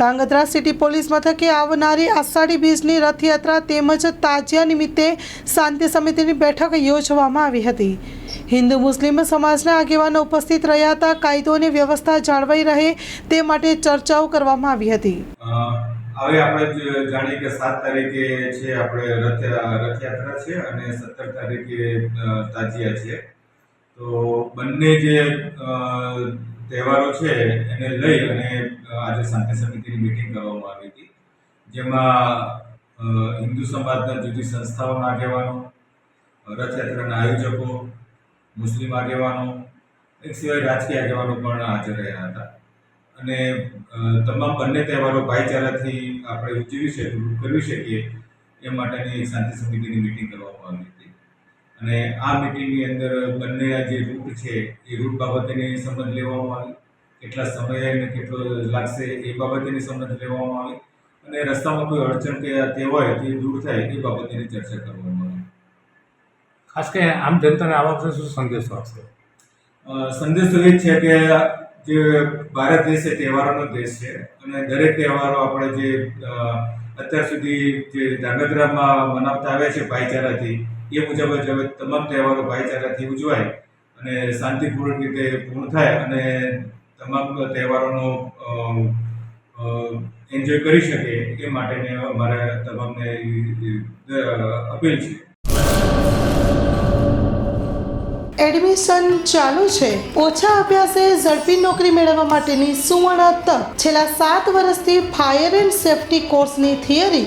Dhrangadhra city police મથકે આવનારી આષાઢી બીજની રથયાત્રા તેમજ તાજિયા નિમિત્તે શાંતિ સમિતિની બેઠક યોજવામાં આવી હતી. હિન્દુ મુસ્લિમ સમાજના આગેવાનો ઉપસ્થિત રહ્યા હતા. કાયદો અને વ્યવસ્થા જાળવાઈ રહે તે માટે ચર્ચાઓ કરવામાં આવી હતી. હવે આપણે જાણીએ કે સાત તારીખે છે આપણે રથ, રથયાત્રા છે અને સત્તર તારીખે તાજિયા છે. તો બંને જે તહેવારો છે એને લઈ અને આજે શાંતિ સમિતિની મિટિંગ કરવામાં આવી હતી, જેમાં હિન્દુ સમાજના જુદી સંસ્થાઓના આગેવાનો, રથયાત્રાના આયોજકો, મુસ્લિમ આગેવાનો, એક સિવાય રાજકીય આગેવાનો પણ હાજર રહ્યા હતા. અને તમામ બંને તહેવારો ભાઈચારાથી આપણે ઉજવી શકીએ કરવી શકીએ એ માટેની શાંતિ સમિતિની મિટિંગ કરવામાં આવી અને આ મિટિંગની અંદર બંને જે રૂટ છે એ રૂટ બાબતેની સમજ લેવામાં આવી. કેટલા સમય અને કેટલો લાગશે એ બાબતેની સમજ લેવામાં આવી. અને રસ્તામાં કોઈ અડચણ કે તે હોય તે દૂર થાય એ બાબતેની ચર્ચા કરવામાં આવી. ખાસ કરીને આમ જનતાને આ બાબતે શું સંદેશો આપશે? સંદેશો એ જ છે કે જે ભારત દેશ એ તહેવારોનો દેશ છે. અને દરેક તહેવારો આપણે જે અત્યાર સુધી જે ધાંગધ્રામાં મનાવતા આવ્યા છે ભાઈચારાથી એ મુજબ જ હવે તમામ તહેવારો ભાઈચારાથી ઉજવાય અને શાંતિપૂર્ણ રીતે પૂર્ણ થાય અને તમામ તહેવારોનો એન્જોય કરી શકે એ માટેની અમારે તમામને અપીલ છે. એડમિશન ચાલુ છે. ઓછા અભ્યાસે ઝડપી નોકરી મેળવવા માટેની સુવર્ણ તક. છેલ્લા સાત વર્ષથી ફાયર એન્ડ સેફટી કોર્સની થિયરી